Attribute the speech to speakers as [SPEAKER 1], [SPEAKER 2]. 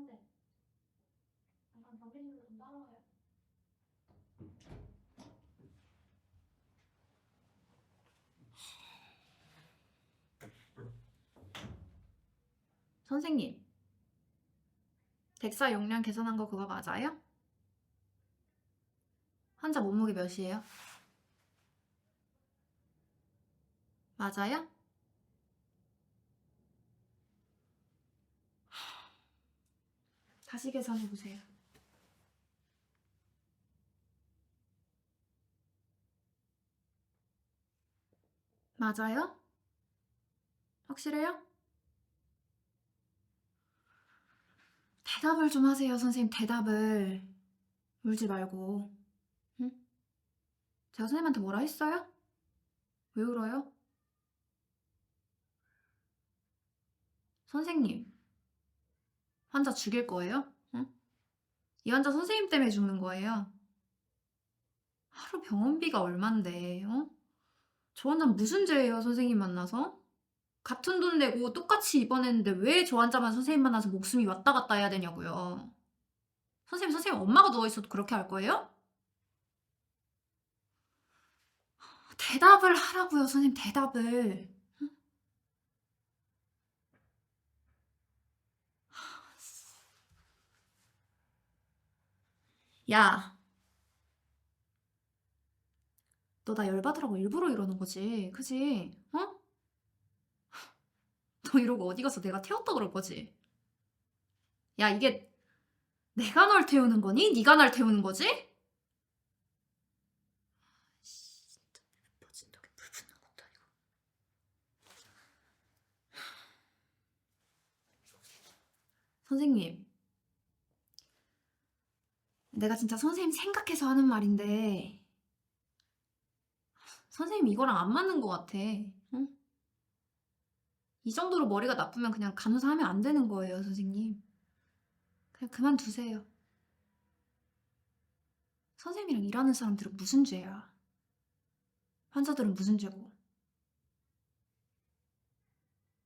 [SPEAKER 1] 귀여운데. 약간 경계심도 좀 따라와요.
[SPEAKER 2] 선생님, 덱사 용량 계산한 거 그거 맞아요? 환자 몸무게 몇이에요? 맞아요? 다시 계산해 보세요. 맞아요? 확실해요? 대답을 좀 하세요, 선생님. 대답을. 울지 말고. 응? 제가 선생님한테 뭐라 했어요? 왜 울어요? 선생님. 환자 죽일 거예요? 응? 이 환자 선생님 때문에 죽는 거예요. 하루 병원비가 얼만데, 어? 저 환자 무슨 죄예요, 선생님 만나서? 같은 돈 내고 똑같이 입원했는데 왜 저 환자만 선생님 만나서 목숨이 왔다 갔다 해야 되냐고요. 선생님, 선생님 엄마가 누워있어도 그렇게 할 거예요? 대답을 하라고요, 선생님, 대답을. 야. 너 나 열받으라고 일부러 이러는 거지, 그지? 어? 너 이러고 어디 가서 내가 태웠다 그럴 거지? 야, 이게 내가 널 태우는 거니? 네가 날 태우는 거지? 아니고. 선생님, 내가 진짜 선생님 생각해서 하는 말인데, 선생님 이거랑 안 맞는 것 같아. 응? 이 정도로 머리가 나쁘면 그냥 간호사 하면 안 되는 거예요, 선생님. 그냥 그만두세요. 선생님이랑 일하는 사람들은 무슨 죄야? 환자들은 무슨 죄고?